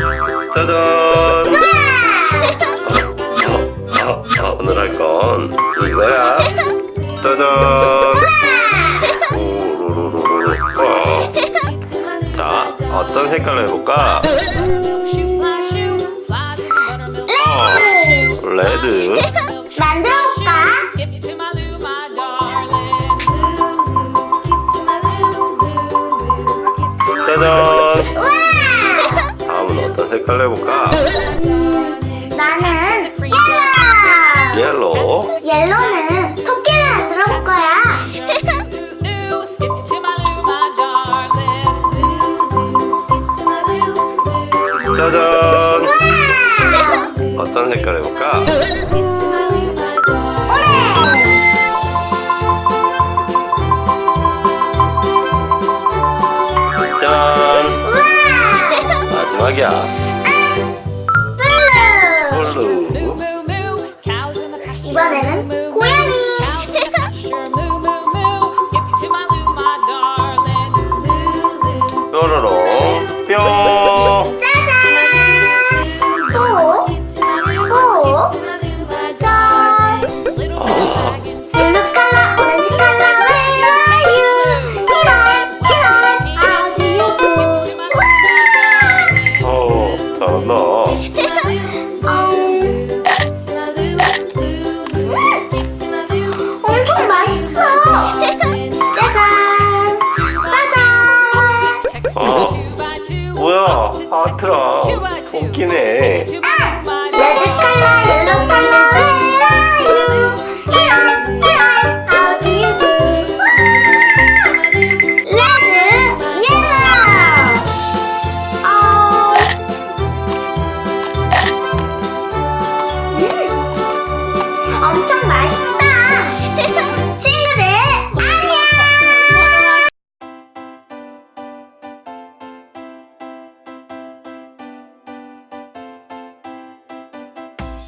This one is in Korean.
짜잔! 어, 어, 오늘 할 건 이거야. 짜잔! 오로로로로. 어. 자, 어떤 색깔로 해볼까? 어, 레드. 만들어볼까? 짜잔! 색깔로 해볼까? 나는 옐로! 옐로우. 옐로는 토끼를 만들어볼 거야. 짜잔! 우와! 어떤 색깔 해볼까? 오렌지! 짠! 우와! 마지막이야. 블루! 이번에는 고양이. 어, 잘한다. 엄청 맛있어. 짜잔! 짜잔! 어, 뭐야? 하트랑 토끼네. 레드 칼라, 옐로 칼라,